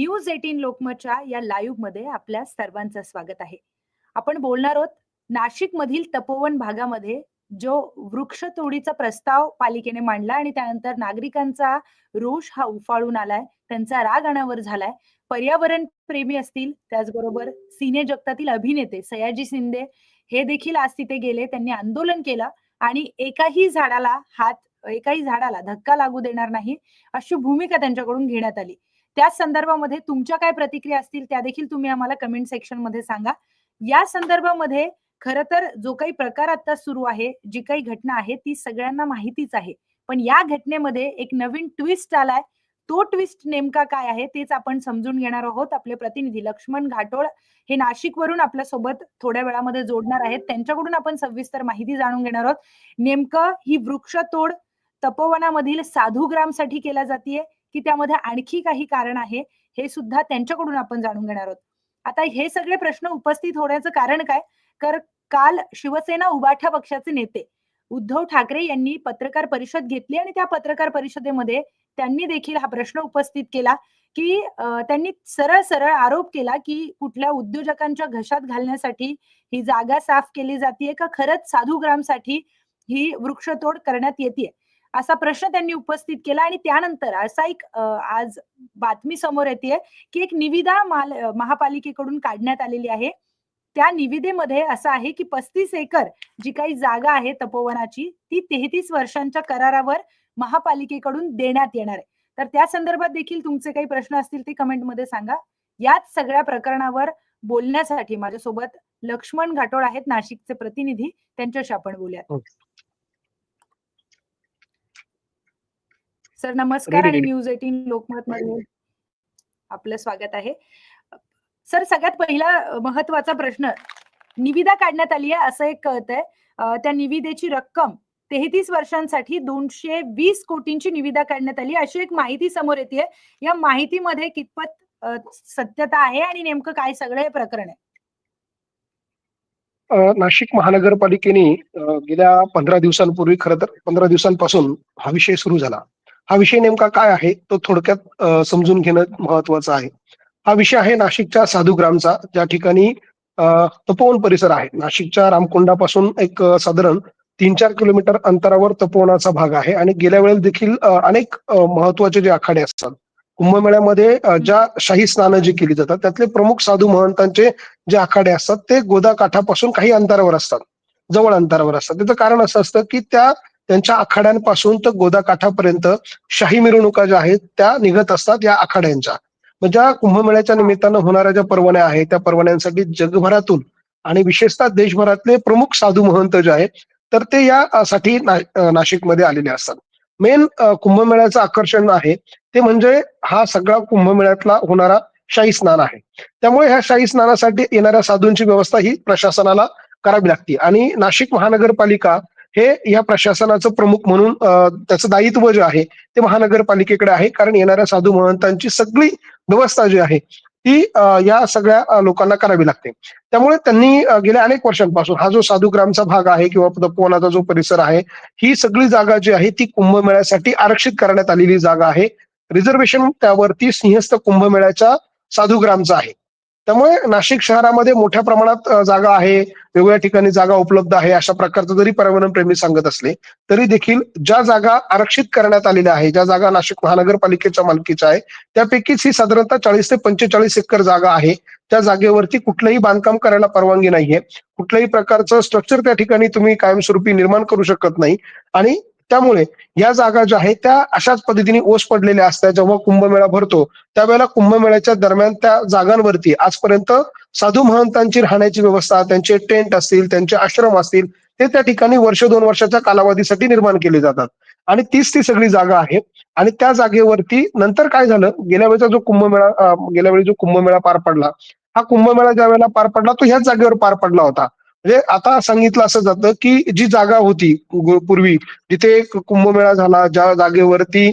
News eighteen लोकमतच्या या लाईव्हमध्ये आपल्या सर्वांचं स्वागत आहे. आपण बोलणार आहोत नाशिक मधील तपोवन भागामध्ये जो वृक्षतोडीचा प्रस्ताव पालिकेने मांडला आणि त्यानंतर नागरिकांचा रोष हा उफाळून आलाय त्यांचा राग अनावर झालाय. पर्यावरण प्रेमी असतील त्याचबरोबर सिने जगतातील अभिनेते सयाजी शिंदे हे देखील आज तिथे गेले. त्यांनी आंदोलन केलं आणि एकाही झाडाला हात एकाही झाडाला धक्का लागू देणार नाही अशी भूमिका त्यांच्याकडून घेण्यात आली. त्याच संदर्भामध्ये तुमच्या काय प्रतिक्रिया असतील त्या देखील तुम्ही आम्हाला कमेंट सेक्शनमध्ये सांगा. या संदर्भामध्ये खर तर जो काही प्रकार आता सुरू आहे जी काही घटना आहे ती सगळ्यांना माहितीच आहे. पण या घटनेमध्ये एक नवीन ट्विस्ट आलाय. तो ट्विस्ट नेमका काय आहे तेच आपण समजून घेणार आहोत. आपले प्रतिनिधी लक्ष्मण घाटोळ हे नाशिक वरून आपल्यासोबत थोड्या वेळामध्ये जोडणार आहेत. त्यांच्याकडून आपण सविस्तर माहिती जाणून घेणार आहोत. नेमकं ही वृक्षतोड तपोवनामधील साधू ग्रामसाठी केल्या जाते की त्यामध्ये आणखी काही कारण आहे हे सुद्धा त्यांच्याकडून आपण जाणून घेणार आहोत. आता हे सगळे प्रश्न उपस्थित होण्याचं कारण काय? तर काल शिवसेना उबाठा पक्षाचे नेते उद्धव ठाकरे यांनी पत्रकार परिषद घेतली आणि त्या पत्रकार परिषदेमध्ये त्यांनी देखील हा प्रश्न उपस्थित केला की त्यांनी सरळ सरळ आरोप केला की कुठल्या उद्योजकांच्या घशात घालण्यासाठी ही जागा साफ केली जाते का? खरंच साधूग्रामसाठी ही वृक्षतोड करण्यात येते असा प्रश्न त्यांनी उपस्थित केला आणि त्यानंतर असा एक आज बातमी समोर येते की एक निविदा माल महापालिकेकडून काढण्यात आलेली आहे. त्या निविदेमध्ये असं आहे की पस्तीस एकर जी काही जागा आहे तपोवनाची ती तेहतीस वर्षांच्या करारावर महापालिकेकडून देण्यात येणार आहे. तर त्या संदर्भात देखील तुमचे काही प्रश्न असतील ते कमेंटमध्ये सांगा. याच सगळ्या प्रकरणावर बोलण्यासाठी माझ्यासोबत लक्ष्मण घाटोळ आहेत नाशिकचे प्रतिनिधी. त्यांच्याशी आपण बोलूयात. सर नमस्कार आणि न्यूज एटीन लोकमत मध्ये आपलं स्वागत आहे. सर सगळ्यात पहिला महत्त्वाचा प्रश्न निविदा काढण्यात आली आहे असं एक कळत आहे त्या निविदेची रक्कम तेहतीस वर्षांसाठी दोनशे वीस कोटींची निविदा काढण्यात आली अशी एक माहिती समोर येते या माहितीमध्ये कितपत सत्यता आहे आणि नेमकं काय सगळं हे प्रकरण आहे? नाशिक महानगरपालिकेने गेल्या पंधरा दिवसांपूर्वी खरं तर पंधरा दिवसांपासून हा विषय सुरू झाला. हा विषय नेमका काय आहे? तो थोडक्यात समजून घेणं महत्वाचं आहे. हा विषय आहे नाशिकच्या साधुग्रामचा. ज्या ठिकाणी तपोवन परिसर आहे. नाशिकच्या रामकुंडापासून एक साधारण तीन चार किलोमीटर अंतरावर तपोवनाचा भाग आहे आणि गेल्या वेळेस देखील अनेक महत्त्वाचे जे आखाडे असतात. कुंभमेळ्यामध्ये ज्या शाही स्नानं जी केली जातात त्यातले प्रमुख साधू महंतांचे जे आखाडे असतात ते गोदा काठापासून काही अंतरावर असतात. जवळ अंतरावर असतात. त्याचं कारण असं असतं की त्या त्यांच्या आखाड्यांपासून तर गोदाकाठापर्यंत शाही मिरवणुका ज्या आहेत त्या निघत असतात या आखाड्यांच्या. ज्या कुंभमेळ्याच्या निमित्तानं होणाऱ्या ज्या परवान्या आहेत त्या परवान्यांसाठी जगभरातून आणि विशेषतः देशभरातले प्रमुख साधू महंत जे आहेत तर ते यासाठी नाशिकमध्ये आलेले असतात. मेन कुंभमेळ्याचं आकर्षण आहे ते म्हणजे हा सगळा कुंभमेळ्यातला होणारा शाही स्नान आहे. त्यामुळे ह्या शाही स्नानासाठी येणाऱ्या साधूंची व्यवस्था ही प्रशासनाला करावी लागते. आणि नाशिक महानगरपालिका हे या प्रशासनाचं प्रमुख म्हणून त्याचं दायित्व जे आहे ते महानगरपालिकेकडे आहे. कारण येणाऱ्या साधू महंतांची सगळी व्यवस्था जी आहे ती या सगळ्या लोकांना करावी लागते. त्यामुळे त्यांनी गेल्या अनेक वर्षांपासून हा जो साधुग्रामचा भाग आहे किंवा तपोवनाचा जो परिसर आहे ही सगळी जागा जी आहे ती कुंभमेळ्यासाठी आरक्षित करण्यात आलेली जागा आहे. रिझर्वेशन त्यावरती सिंहस्थ कुंभमेळ्याच्या साधूग्रामचा आहे. त्यामुळे नाशिक शहरामध्ये मोठ्या प्रमाणात जागा आहे वेगवेगळ्या ठिकाणी जागा उपलब्ध आहे अशा प्रकारचं जरी पर्यावरण प्रेमी सांगत असले तरी देखील ज्या जागा आरक्षित करण्यात आलेल्या आहे ज्या जागा नाशिक महानगरपालिकेच्या मालकीच्या आहे त्यापैकीच ही साधारणतः चाळीस ते पंचेचाळीस एकर जागा आहे. त्या जागेवरती कुठलंही बांधकाम करायला परवानगी नाहीये. कुठल्याही प्रकारचं स्ट्रक्चर त्या ठिकाणी तुम्ही कायमस्वरूपी निर्माण करू शकत नाही. आणि त्यामुळे या जागा ज्या आहेत त्या अशाच पद्धतीने ओस पडलेल्या असतात. जेव्हा कुंभमेळा भरतो त्यावेळेला कुंभमेळ्याच्या दरम्यान त्या जागांवरती आजपर्यंत साधू महंतांची राहण्याची व्यवस्था त्यांचे टेंट असतील त्यांचे आश्रम असतील ते त्या ठिकाणी वर्ष दोन वर्षाच्या कालावधीसाठी निर्माण केले जातात. आणि तीच ती सगळी जागा आहे. आणि त्या जागेवरती नंतर काय झालं? गेल्या वेळेचा जो कुंभमेळा गेल्या वेळी जो कुंभमेळा पार पडला हा कुंभमेळा ज्या वेळेला पार पडला तो ह्याच जागेवर पार पडला होता. म्हणजे आता सांगितलं असं जातं की जी जागा होती पूर्वी जिथे कुंभमेळा झाला ज्या जागेवरती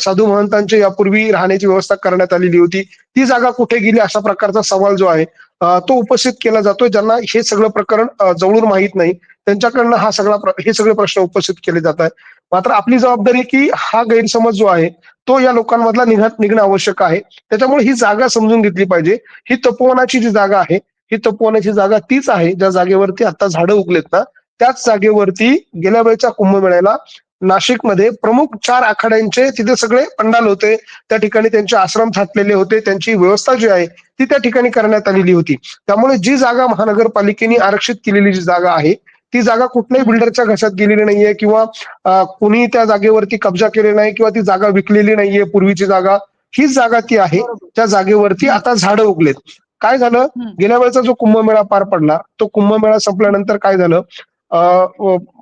साधू महंतांची यापूर्वी राहण्याची व्यवस्था करण्यात आलेली होती ती जागा कुठे गेली अशा प्रकारचा सवाल जो आहे तो उपस्थित केला जातोय ज्यांना हे सगळं प्रकरण जवळून माहीत नाही त्यांच्याकडनं हा सगळा हे सगळे प्रश्न उपस्थित केले जात आहेत. मात्र आपली जबाबदारी की हा गैरसमज जो आहे तो या लोकांमधला निघत निघणं आवश्यक आहे. त्याच्यामुळे ही जागा समजून घेतली पाहिजे. ही तपोवनाची जी जागा आहे ही तपोवनाची जागा तीच आहे. ज्या जागेवरती आता झाडं उगलेत ना त्याच जागेवरती गेल्या वेळेच्या कुंभमेळ्याला नाशिकमध्ये प्रमुख चार आखाड्यांचे तिथे सगळे पंडाल होते. त्या ठिकाणी त्यांचे आश्रम थाटलेले होते. त्यांची व्यवस्था जी आहे ती त्या ठिकाणी करण्यात आलेली होती. त्यामुळे जी जागा महानगरपालिकेने आरक्षित केलेली जी जागा आहे ती जागा कुठल्याही बिल्डरच्या घशात गेलेली नाहीये किंवा कुणी त्या जागेवरती कब्जा केलेला नाही किंवा ती जागा विकलेली नाहीये पूर्वीची जागा हीच जागा ती आहे. त्या जागेवरती आता झाडं उगलेत. काय झालं. गेल्या वेळेचा जो कुंभमेळा पार पडला तो कुंभमेळा संपल्यानंतर काय झालं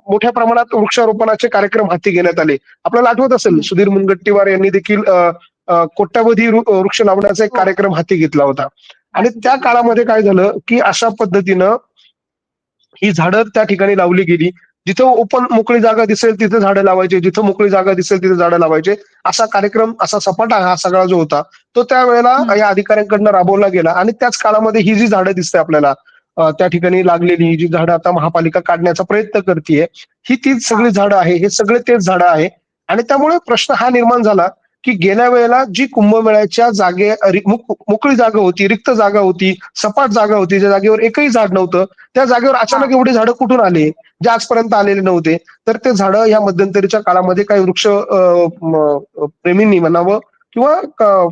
मोठ्या प्रमाणात वृक्षारोपणाचे कार्यक्रम हाती घेण्यात आले आपल्याला आठवत असेल. सुधीर मुनगट्टीवार यांनी देखील कोट्यावधी वृक्ष लावण्याचा एक हो. कार्यक्रम हाती घेतला होता आणि त्या काळामध्ये काय झालं की अशा पद्धतीनं ही झाडं त्या ठिकाणी लावली गेली जिथं ओपन मोकळी जागा दिसेल तिथे झाडं लावायचे. जिथं मोकळी जागा दिसेल तिथे झाडं लावायचे. असा कार्यक्रम असा सपाटा हा सगळा जो होता तो त्यावेळेला. या अधिकाऱ्यांकडनं राबवला गेला. आणि त्याच काळामध्ये ही जी झाडं दिसते आपल्याला त्या ठिकाणी लागलेली ही जी झाडं आता महापालिका काढण्याचा प्रयत्न करते ही तीच सगळी झाडं आहे. हे सगळे तेच झाडं आहे. आणि त्यामुळे प्रश्न हा निर्माण झाला की गेल्या वेळेला जी कुंभमेळ्याच्या जागे मोक- मोकळी जागा होती रिक्त जागा होती सपाट जागा होती ज्या जागेवर एकही झाड नव्हतं त्या जागेवर अचानक एवढी झाडं कुठून आले? जे आजपर्यंत आलेले नव्हते. तर ते झाडं या मध्यंतरीच्या काळामध्ये काही वृक्ष प्रेमींनी म्हणावं किंवा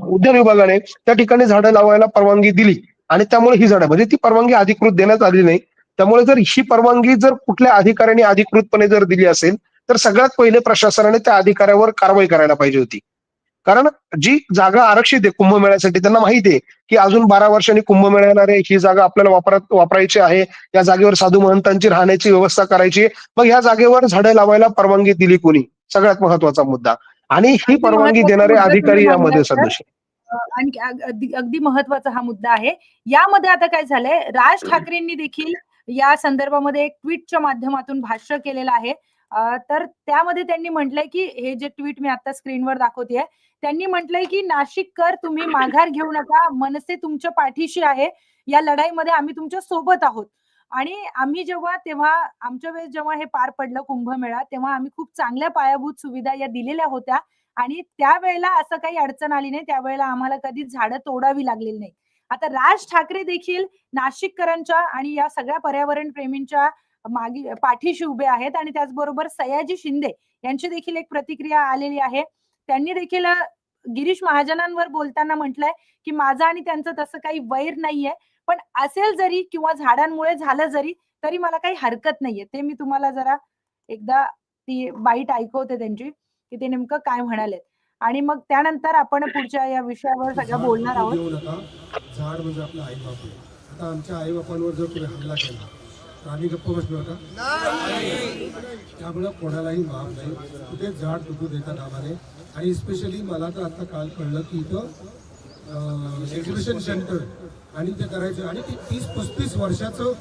उद्यान विभागाने त्या ठिकाणी झाडं लावायला परवानगी दिली. आणि त्यामुळे ही झाडं म्हणजे ती परवानगी अधिकृत देण्यात आली नाही. त्यामुळे जर ही परवानगी जर कुठल्या अधिकाऱ्याने अधिकृतपणे जर दिली असेल तर सगळ्यात पहिले प्रशासनाने त्या अधिकाऱ्यावर कारवाई करायला पाहिजे होती. कारण जी जागा आरक्षित आहे कुंभमेळ्यासाठी त्यांना माहिती आहे की अजून बारा वर्षांनी कुंभमेळा येणार आहे ही जागा आपल्याला वापरात वापरायची आहे. या जागेवर साधू महंतांची राहण्याची व्यवस्था करायची आहे. मग या जागेवर झाडं लावायला परवानगी दिली कोणी? सगळ्यात महत्त्वाचा मुद्दा. आणि ही परवानगी देणारे अधिकारी यामध्ये. सदस्य. अगदी अगदी महत्त्वाचा हा मुद्दा आहे. यामध्ये आता काय झालंय? राज ठाकरेंनी देखील या संदर्भामध्ये एक ट्विटच्या माध्यमातून भाष्य केलेलं आहे. तर त्यामध्ये त्यांनी म्हटलंय की हे जे ट्विट मी आता स्क्रीनवर दाखवते त्यांनी म्हटलंय की नाशिककर तुम्ही माघार घेऊ नका मनसे तुमच्या पाठीशी आहे या लढाईमध्ये आम्ही तुमच्यासोबत आहोत. आणि आम्ही जेव्हा तेव्हा आमच्या वेळेस जेव्हा हे पार पडलं कुंभमेळा तेव्हा आम्ही खूप चांगल्या पायाभूत सुविधा या दिलेल्या होत्या आणि त्यावेळेला असं काही अडचण आली नाही त्यावेळेला आम्हाला कधी झाडं तोडावी लागलेली नाही आता राज ठाकरे देखील नाशिककरांच्या आणि या सगळ्या पर्यावरण प्रेमींच्या मागे पाठीशी उभे आहेत आणि त्याचबरोबर सयाजी शिंदे यांची देखील एक प्रतिक्रिया आलेली आहे. त्यांनी देखील गिरीश महाजनांवर बोलताना म्हटलंय की माझं आणि त्यांचं तसं काही वैर नाहीये पण असेल जरी किंवा झाडांमुळे झालं जरी तरी मला काही हरकत नाहीये. ते मी तुम्हाला जरा एकदा ती बाईट ऐकवते त्यांची की ते नेमकं काय म्हणालेत. आणि मग त्यानंतर आपण पुढच्या या विषयावर सगळं झाड बोलणार तुम्ही आहोत. झाड म्हणजे आपलं आई बाप आता आमच्या आई बापांवर जर तुम्ही हल्ला केला तर आम्ही गप्प बसलो का? त्यामुळं कोणालाही माफ नाही. कुठे झाड तुटू देता कामाने आणि स्पेशली मला तर आता काल कळलं की इथं एक्झिबिशन सेंटर आणि ते करायचं. आणि ते तीस पस्तीस वर्षाचं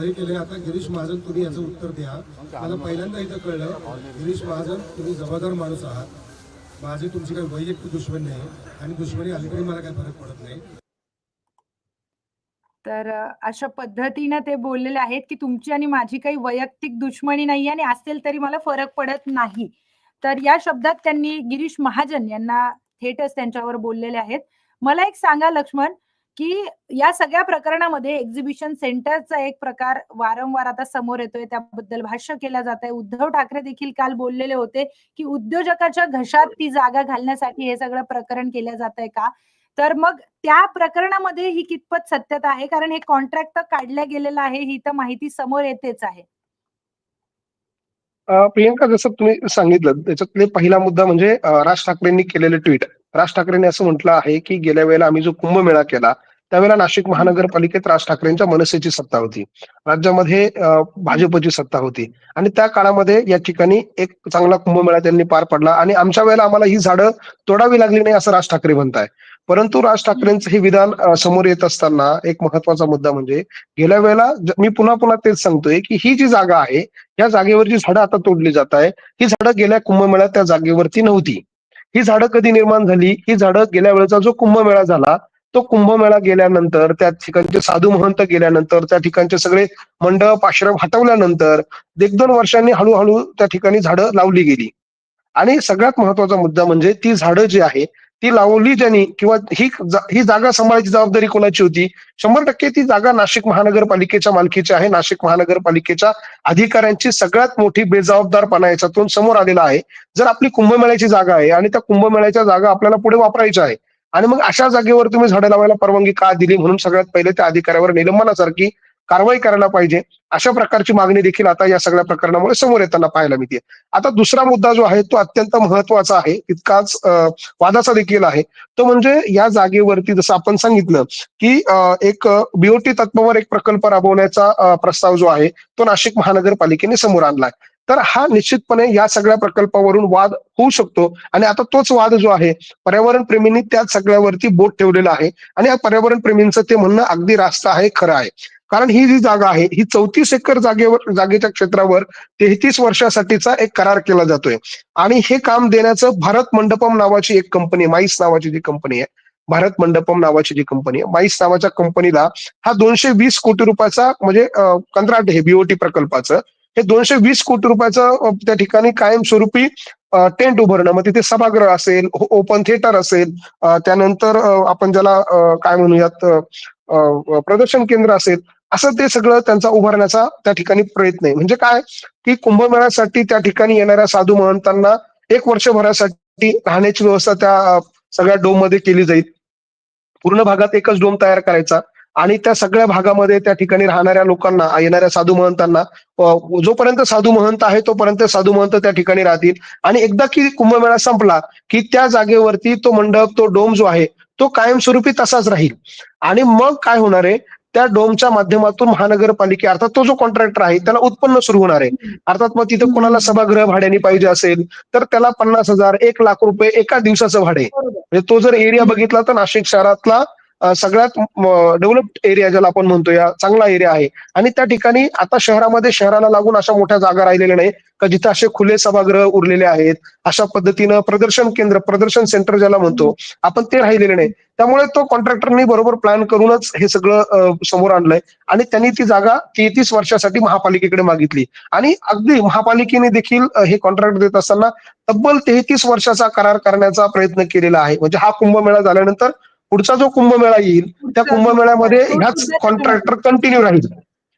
हे केलं आता गिरीश महाजन तुम्ही याचं उत्तर द्या. मला पहिल्यांदा इथं कळलं. गिरीश महाजन तुम्ही जबाबदार माणूस आहात. माझी तुमची काही वैयक्तिक दुश्मन नाही आणि दुश्मनी अलीकडे मला काही फरक पडत नाही. तर अशा पद्धतीनं ते बोललेले आहेत की तुमची आणि माझी काही वैयक्तिक दुश्मनी नाही आणि असेल तरी मला फरक पडत नाही. तर या शब्दात त्यांनी गिरीश महाजन यांना थेटच त्यांच्यावर बोललेले आहेत. मला एक सांगा लक्ष्मण की या सगळ्या प्रकरणामध्ये एक्झिबिशन सेंटरचा एक प्रकार वारंवार आता समोर येतोय त्याबद्दल भाष्य केलं जात आहे उद्धव ठाकरे देखील काल बोललेले होते की उद्योजकाच्या घशात ती जागा घालण्यासाठी हे सगळं प्रकरण केलं जात आहे का? तर मग त्या प्रकरणामध्ये ही कितपत सत्यता आहे? कारण हे कॉन्ट्रॅक्ट तर काढलं गेलेलं आहे ही तर माहिती समोर येतेच आहे. प्रियंका जसं तुम्ही सांगितलं त्याच्यातले पहिला मुद्दा म्हणजे राज ठाकरेंनी केलेले ट्विट. राज ठाकरेंनी असं म्हटलं आहे की गेल्या वेळेला आम्ही जो कुंभमेळा केला त्यावेळेला नाशिक महानगरपालिकेत राज ठाकरेंच्या मनसेची सत्ता होती. राज्यामध्ये भाजपची सत्ता होती. आणि त्या काळामध्ये या ठिकाणी एक चांगला कुंभमेळा त्यांनी पार पडला आणि आमच्या वेळेला आम्हाला ही झाडं तोडावी लागली नाही असं राज ठाकरे म्हणताय परंतु राज ठाकरेंचं हे विधान समोर येत असताना एक महत्त्वाचा मुद्दा म्हणजे गेल्या वेळेला मी पुन्हा पुन्हा तेच सांगतोय की ही जी जागा आहे या जागेवर जी झाडं आता तोडली जात आहे ही झाडं गेल्या कुंभमेळ्यात त्या जागेवरती नव्हती. ही झाडं कधी निर्माण झाली? ही झाडं गेल्या वेळेचा जो कुंभमेळा झाला तो कुंभमेळा गेल्यानंतर त्या ठिकाणचे साधू महंत गेल्यानंतर त्या ठिकाणचे सगळे मंडप आश्रम हटवल्यानंतर एक दोन वर्षांनी हळूहळू त्या ठिकाणी झाडं लावली गेली. आणि सगळ्यात महत्त्वाचा मुद्दा म्हणजे ती झाडं जी आहे ती लावली ज्यांनी किंवा ही जा- ही जागा सांभाळायची जबाबदारी कोणाची होती? शंभर टक्के ती जागा नाशिक महानगरपालिकेच्या मालकीची आहे. नाशिक महानगरपालिकेच्या अधिकाऱ्यांची सगळ्यात मोठी बेजबाबदारपणा याच्यातून समोर आलेला आहे. जर आपली कुंभमेळ्याची जागा आहे आणि त्या कुंभमेळ्याच्या जागा आपल्याला पुढे वापरायच्या आहे आणि मग अशा जागेवर तुम्ही झाडं लावायला परवानगी का दिली? म्हणून सगळ्यात पहिले त्या अधिकाऱ्यावर निलंबनासारखी कारवाई करायला पाहिजे. अशा प्रकारची मागणी देखील आता या सगळ्या प्रकरणामुळे समोर येताना पाहायला मिळते. आता दुसरा मुद्दा जो आहे तो अत्यंत महत्त्वाचा आहे तितकाच वादाचा देखील आहे. तो म्हणजे या जागेवरती जसं आपण सांगितलं की एक बीओटी तत्वावर एक प्रकल्प राबवण्याचा प्रस्ताव जो आहे तो नाशिक महानगरपालिकेने समोर आणलाय. तर हा निश्चितपणे या सगळ्या प्रकल्पावरून वाद होऊ शकतो. आणि आता तोच वाद जो आहे पर्यावरण प्रेमींनी त्या सगळ्यावरती बोट ठेवलेला आहे. आणि या पर्यावरण प्रेमींचं ते म्हणणं अगदी रास्त आहे खरं आहे. कारण ही जी जागा आहे ही चौतीस एकर जागेवर जागेच्या क्षेत्रावर तेहतीस वर्षासाठीचा एक करार केला जातोय. आणि हे काम देण्याचं भारत मंडपम नावाची एक कंपनी माईस नावाची जी कंपनी आहे. भारत मंडपम नावाची जी कंपनी आहे. माईस नावाच्या कंपनीला हा दोनशे वीस कोटी रुपयाचा म्हणजे कंत्राट आहे बीओटी प्रकल्पाचं. हे दोनशे वीस कोटी रुपयाचं त्या ठिकाणी कायमस्वरूपी टेंट उभारणं. मग तिथे सभागृह असेल हो, ओपन थिएटर असेल त्यानंतर आपण ज्याला काय म्हणूयात प्रदर्शन केंद्र असेल असं ते सगळं त्यांचा उभारण्याचा त्या ठिकाणी प्रयत्न आहे. म्हणजे काय? की कुंभमेळ्यासाठी त्या ठिकाणी येणाऱ्या साधू महंतांना एक वर्षभरासाठी राहण्याची व्यवस्था त्या सगळ्या डोममध्ये केली जाईल. पूर्ण भागात एकच डोम तयार करायचा. आणि त्या सगळ्या भागामध्ये त्या ठिकाणी राहणाऱ्या लोकांना येणाऱ्या साधू महंतांना जोपर्यंत साधू महंत आहे तोपर्यंत साधू महंत त्या ठिकाणी राहतील. आणि एकदा की कुंभमेळा संपला की त्या जागेवरती तो मंडप तो डोम जो आहे तो कायमस्वरूपी तसाच राहील. आणि मग काय होणार आहे त्या डोमच्या माध्यमातून महानगरपालिके अर्थात तो जो कॉन्ट्रॅक्टर आहे त्याला उत्पन्न सुरू होणार आहे. अर्थात मग तिथे कोणाला सभागृह भाड्याने पाहिजे असेल तर त्याला पन्नास हजार एक लाख रुपये एका दिवसाचं भाडे म्हणजे तो जर एरिया बघितला तर नाशिक शहरातला सगळ्यात डेव्हलप्ड एरिया ज्याला आपण म्हणतो या चांगला एरिया आहे. आणि त्या ठिकाणी आता शहरामध्ये शहराला लागून अशा मोठ्या जागा राहिलेल्या नाही का जिथे असे खुले सभागृह उरलेले आहेत अशा पद्धतीनं प्रदर्शन केंद्र प्रदर्शन सेंटर ज्याला म्हणतो आपण ते राहिलेले नाही त्यामुळे तो कॉन्ट्रॅक्टरनी बरोबर प्लॅन करूनच हे सगळं समोर आणलंय. आणि त्यांनी ती जागा तेहतीस वर्षासाठी महापालिकेकडे मागितली. आणि अगदी महापालिकेने देखील हे कॉन्ट्रॅक्ट देत असताना तब्बल तेहतीस वर्षाचा करार करण्याचा प्रयत्न केलेला आहे. म्हणजे हा कुंभमेळा झाल्यानंतर पुढचा जो कुंभमेळा येईल त्या कुंभमेळ्यामध्ये ह्याच कॉन्ट्रॅक्टर कंटिन्यू राहील.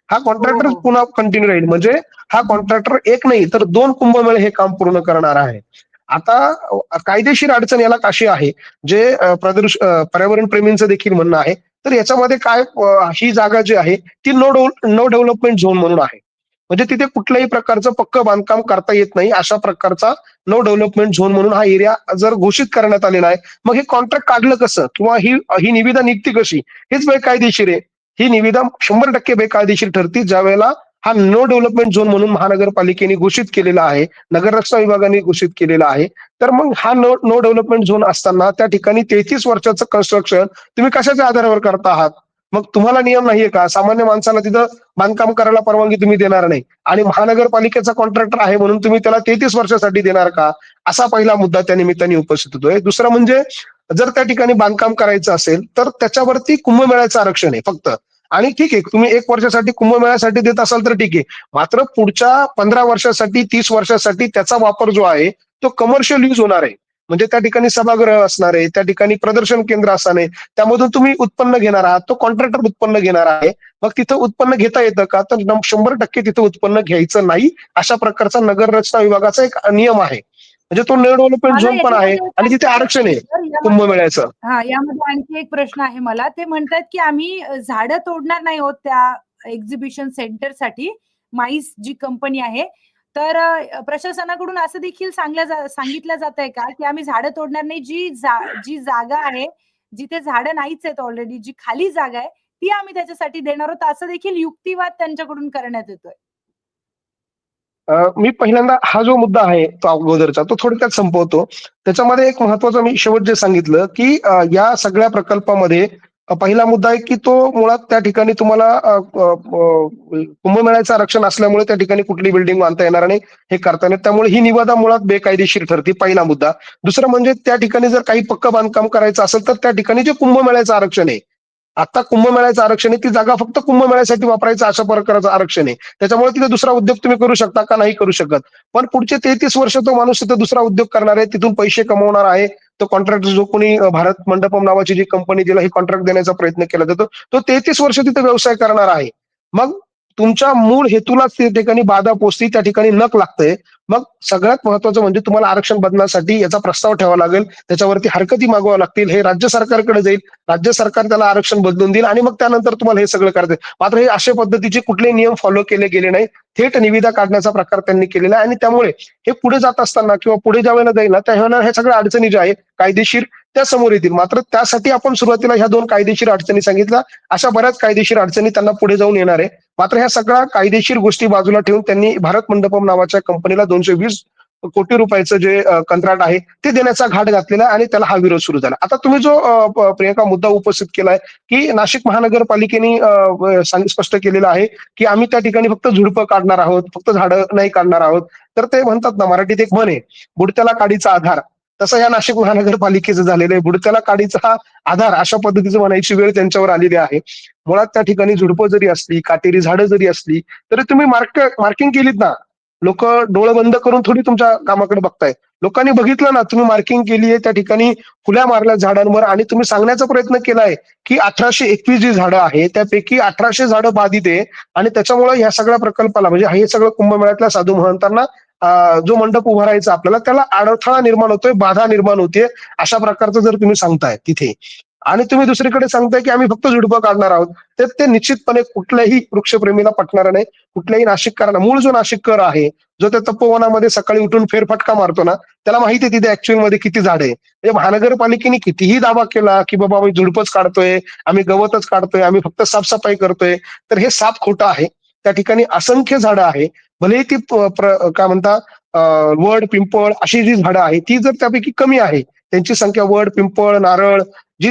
हा कॉन्ट्रॅक्टर हो. पुन्हा कंटिन्यू राहील. म्हणजे हा कॉन्ट्रॅक्टर एक नाही तर दोन कुंभमेळे हे काम पूर्ण करणार आहे. आता कायदेशीर अडचण याला कशी आहे जे अ, पर्यावरण प्रेमींचं देखील म्हणणं आहे तर याच्यामध्ये काय ही जागा जी आहे ती नो नो डेव्हलपमेंट झोन म्हणून आहे. म्हणजे तिथे कुठल्याही प्रकारचं पक्क बांधकाम करता येत नाही. अशा प्रकारचा नो डेव्हलपमेंट झोन म्हणून हा एरिया जर घोषित करण्यात आलेला आहे. मग हे कॉन्ट्रॅक्ट काढलं कसं? किंवा ही ही निविदा निघती कशी? हेच बेकायदेशीर आहे. ही निविदा शंभर टक्के बेकायदेशीर ठरती. ज्या वेळेला हा नो डेव्हलपमेंट झोन म्हणून महानगरपालिकेने घोषित केलेला आहे नगररक्षण विभागाने घोषित केलेला आहे तर मग हा नो नो डेव्हलपमेंट झोन असताना त्या ठिकाणी तेहतीस वर्षाचं कन्स्ट्रक्शन तुम्ही कशाच्या आधारावर करता आहात? मग तुम्हाला नियम नाहीये का? सामान्य माणसाला तिथं बांधकाम करायला परवानगी तुम्ही देणार नाही. आणि महानगरपालिकेचा कॉन्ट्रॅक्टर आहे म्हणून तुम्ही त्याला तेहतीस वर्षासाठी देणार का? असा पहिला मुद्दा त्या निमित्ताने उपस्थित होतोय. दुसरा म्हणजे जर त्या ठिकाणी बांधकाम करायचं असेल तर त्याच्यावरती कुंभमेळ्याचं आरक्षण आहे फक्त. आणि ठीक आहे तुम्ही एक वर्षासाठी कुंभमेळ्यासाठी देत असाल तर ठीक आहे. मात्र पुढच्या पंधरा वर्षासाठी तीस वर्षासाठी त्याचा वापर जो आहे तो कमर्शियल यूज होणार आहे. म्हणजे त्या ठिकाणी सभागृह असणार आहे त्या ठिकाणी प्रदर्शन केंद्र असणार आहे त्यामधून तुम्ही उत्पन्न घेणार आहात तो कॉन्ट्रॅक्टर उत्पन्न घेणार आहे. मग तिथं उत्पन्न घेता येतं का? तर शंभर टक्के तिथं उत्पन्न घ्यायचं नाही अशा प्रकारचा नगर रचना विभागाचा एक नियम आहे. म्हणजे तो नो डेव्हलपमेंट झोन पण आहे आणि तिथे आरक्षण आहे कुंभमेळ्याचं हा यामध्ये आणखी एक प्रश्न आहे मला. ते म्हणतात की आम्ही झाडं तोडणार नाही आहोत त्या एक्झिबिशन सेंटरसाठी माईस जी कंपनी आहे तर प्रशासनाकडून असं देखील सांगल्या जा सांगितलं जात आहे का की आम्ही झाडं तोडणार नाही. जी जा जी जागा आहे जिथे झाडं नाहीच आहेत ऑलरेडी जी खाली जागा आहे ती आम्ही त्याच्यासाठी देणार आहोत. असं देखील युक्तिवाद त्यांच्याकडून करण्यात येतोय. मी पहिल्यांदा हा जो मुद्दा आहे तो अगोदरचा तो थोडक्यात संपवतो. त्याच्यामध्ये एक महत्वाचं मी शेवट जे सांगितलं की या सगळ्या प्रकल्पामध्ये पहिला मुद्दा आहे की तो मुळात त्या ठिकाणी तुम्हाला कुंभमेळ्याचं आरक्षण असल्यामुळे त्या ठिकाणी कुठली बिल्डिंग बांधता येणार नाही हे करता येणार. त्यामुळे ही निवादा मुळात बेकायदेशीर ठरते पहिला मुद्दा. दुसरा म्हणजे त्या ठिकाणी जर काही पक्क बांधकाम करायचं असेल तर त्या ठिकाणी जे कुंभमेळ्याचं आरक्षण आहे आता कुंभमेळ्याचं आरक्षण आहे ती जागा फक्त कुंभमेळ्यासाठी वापरायचं अशा प्रकारचं आरक्षण आहे. त्याच्यामुळे तिथे दुसरा उद्योग तुम्ही करू शकता का नाही करू शकत. पण पुढचे तेहतीस वर्ष तो माणूस तिथे दुसरा उद्योग करणार आहे तिथून पैसे कमवणार आहे. तो कॉन्ट्रॅक्ट जो कोणी भारत मंडपम नावाची जी कंपनी तिला ही कॉन्ट्रॅक्ट देण्याचा प्रयत्न केला जातो. तो तेहतीस वर्ष तिथे व्यवसाय करणार आहे. मग तुमच्या मूळ हेतूलाच त्या ठिकाणी बाधा पोचते त्या ठिकाणी नक लागतंय मग सगळ्यात महत्वाचं म्हणजे तुम्हाला आरक्षण बदलासाठी याचा प्रस्ताव ठेवावा लागेल. त्याच्यावरती हरकती मागवाव्या लागतील. हे राज्य सरकारकडे जाईल. राज्य सरकार त्याला आरक्षण बदलून देईल आणि मग त्यानंतर तुम्हाला हे सगळं करते. मात्र हे अशा पद्धतीचे कुठले नियम फॉलो केले गेले नाही थेट निविदा काढण्याचा प्रकार त्यांनी केलेला आहे आणि त्यामुळे हे पुढे जात असताना किंवा पुढे ज्या वेळेला जाईल ना त्या ह्या सगळ्या अडचणी ज्या आहेत कायदेशीर त्या समोर येतील. मात्र त्यासाठी आपण सुरुवातीला ह्या दोन कायदेशीर अडचणी सांगितल्या. अशा बऱ्याच कायदेशीर अडचणी त्यांना पुढे जाऊन येणार आहे. मात्र ह्या सगळ्या कायदेशीर गोष्टी बाजूला ठेवून त्यांनी भारत मंडपम नावाच्या कंपनीला दोनशे वीस कोटी रुपयाचं जे कंत्राट आहे ते देण्याचा घाट घातलेला आहे आणि त्याला हा विरोध सुरू झाला. आता तुम्ही जो प्रियंका मुद्दा उपस्थित केलाय की नाशिक महानगरपालिकेने सांग- स्पष्ट केलेलं आहे की आम्ही त्या ठिकाणी फक्त झुडपं काढणार आहोत फक्त झाडं नाही काढणार आहोत. तर ते म्हणतात ना मराठीत एक म्हण आहे बुडत्याला काडीचा आधार. तसं या नाशिक महानगरपालिकेचं झालेलं आहे. बुडत्याला काडीचा आधार अशा पद्धतीचं म्हणायची वेळ त्यांच्यावर आलेली आहे. मुळात त्या ठिकाणी झुडपं जरी असली काटेरी झाडं जरी असली तरी तुम्ही मार्क मार्किंग केलीत ना. लोक डोळे बंद करून थोडी तुमच्या कामाकडे बघताय लोकांनी बघितलं ना तुम्ही मार्किंग केली आहे त्या ठिकाणी फुल्या मारल्या झाडांवर आणि तुम्ही सांगण्याचा प्रयत्न केलाय की अठराशे एकवीस जी झाडं आहे त्यापैकी अठराशे झाडं बाधित आहे आणि त्याच्यामुळे ह्या सगळ्या प्रकल्पाला म्हणजे हे सगळं कुंभमेळ्यातल्या साधू महंतांना जो मंडप उभारायचा आपल्याला त्याला अडथळा निर्माण होतोय बाधा निर्माण होते अशा प्रकारचं जर तुम्ही सांगताय तिथे. आणि तुम्ही दुसरीकडे सांगताय की आम्ही फक्त झुडपं काढणार आहोत तर ते निश्चितपणे कुठल्याही वृक्षप्रेमीला पटणार नाही कुठल्याही नाशिककरांना. मूळ जो नाशिककर आहे जो त्या तपोवनामध्ये सकाळी उठून फेरफटका मारतो ना त्याला माहिती आहे तिथे ऍक्च्युअलमध्ये किती झाड आहे. म्हणजे महानगरपालिकेने कितीही दावा केला की बाबा आम्ही झुडपच काढतोय आम्ही गवतच काढतोय आम्ही फक्त साफसफाई करतोय तर हे साफ खोटं आहे. त्या ठिकाणी असंख्य झाडं आहे. भलेही ती काय म्हणता वड पिंपळ अशी जी झाडं आहेत ती जर त्यापैकी कमी आहे त्यांची संख्या वड पिंपळ नारळ जी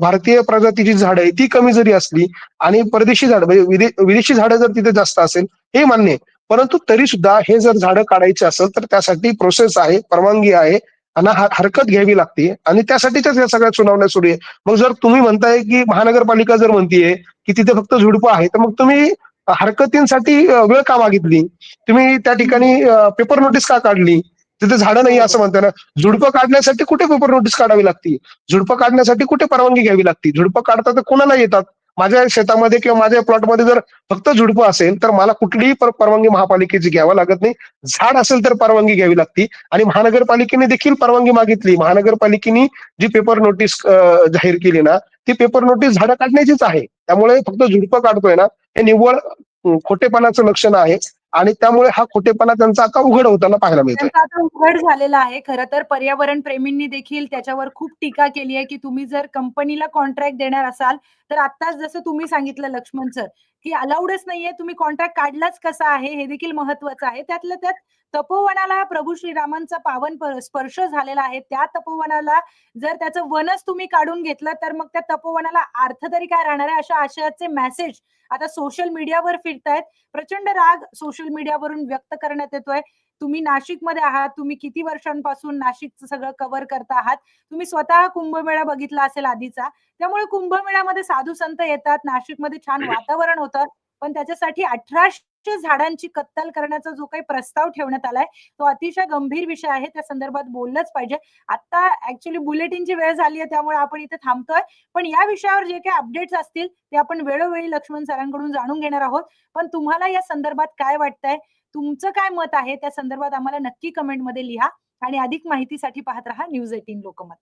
भारतीय प्रजातीची झाडं आहे ती कमी जरी असली आणि परदेशी झाड म्हणजे विदेशी झाडं जर तिथे जास्त असेल हे मान्य आहे. परंतु तरी सुद्धा हे जर झाडं काढायचे असेल तर त्यासाठी प्रोसेस आहे परवानगी आहे आणि हरकत घ्यावी लागते आणि त्यासाठीच्याच या सगळ्या सुनावण्या सुरू आहे. मग जर तुम्ही म्हणताय की महानगरपालिका जर म्हणतीये की तिथे फक्त झुडपं आहे तर मग तुम्ही हरकतींसाठी वेळ का मागितली? तुम्ही त्या ठिकाणी पेपर नोटीस का काढली? तिथे झाडं नाही असं म्हणताय ना झुडपं काढण्यासाठी कुठे पेपर नोटीस काढावी लागती? झुडपं काढण्यासाठी कुठे परवानगी घ्यावी लागती? झुडपं काढता तर कोणाला येतात? माझ्या शेतामध्ये किंवा माझ्या प्लॉटमध्ये जर फक्त झुडपं असेल तर मला कुठलीही पर- परवानगी महापालिकेची घ्यावं लागत नाही. झाड असेल तर परवानगी घ्यावी लागती. आणि महानगरपालिकेने देखील परवानगी मागितली. महानगरपालिकेने जी पेपर नोटीस जाहीर केली ना ती पेपर नोटीस झाडं काढण्याचीच आहे. त्यामुळे फक्त झुडपं काढतोय ना हे निव्वळ खोटेपणाचं लक्षण आहे. आणि त्यामुळे हा खोटेपणा त्यांचा आता उघड होताना पाहायला मिळतो आता उघड झालेला आहे. खरं तर पर्यावरण प्रेमींनी देखील त्याच्यावर खूप टीका केली आहे की तुम्ही जर कंपनीला कॉन्ट्रॅक्ट देणार असाल तर आताच जसं तुम्ही सांगितलं लक्ष्मण सर की अलाउडच नाहीये तुम्ही कॉन्ट्रॅक्ट काढलाच कसा आहे हे देखील महत्वाचं आहे. त्यातलं त्यात तपोवनाला प्रभू श्रीरामांचा पावन स्पर्श झालेला आहे. त्या तपोवनाला जर त्याचं वनच तुम्ही काढून घेतलं तर मग त्या तपोवनाला अर्थ तरी काय राहणार आहे? अशा आशयाचे मेसेज आता सोशल मीडियावर फिरतायत. प्रचंड राग सोशल मीडियावरून व्यक्त करण्यात येतोय. तुम्ही नाशिकमध्ये आहात तुम्ही किती वर्षांपासून नाशिकचं सगळं कव्हर करता आहात? तुम्ही स्वतः कुंभमेळा बघितला असेल आधीचा. त्यामुळे कुंभमेळ्यामध्ये साधू संत येतात नाशिकमध्ये छान वातावरण होतं पण त्याच्यासाठी अठराशे झाडांची कत्तल करण्याचा जो काही प्रस्ताव ठेवण्यात आलाय तो अतिशय गंभीर विषय आहे. त्या संदर्भात बोललंच पाहिजे. आता ऍक्च्युली बुलेटिनची वेळ झाली आहे त्यामुळे आपण इथे थांबतोय. पण या विषयावर जे काही अपडेट्स असतील ते आपण वेळोवेळी लक्ष्मण सरांकडून जाणून घेणार आहोत. पण तुम्हाला या संदर्भात काय वाटतंय? तुमचं काय मत आहे? त्या संदर्भात आम्हाला नक्की कमेंटमध्ये लिहा आणि अधिक माहितीसाठी पाहत रहा न्यूज एटीन लोकमत.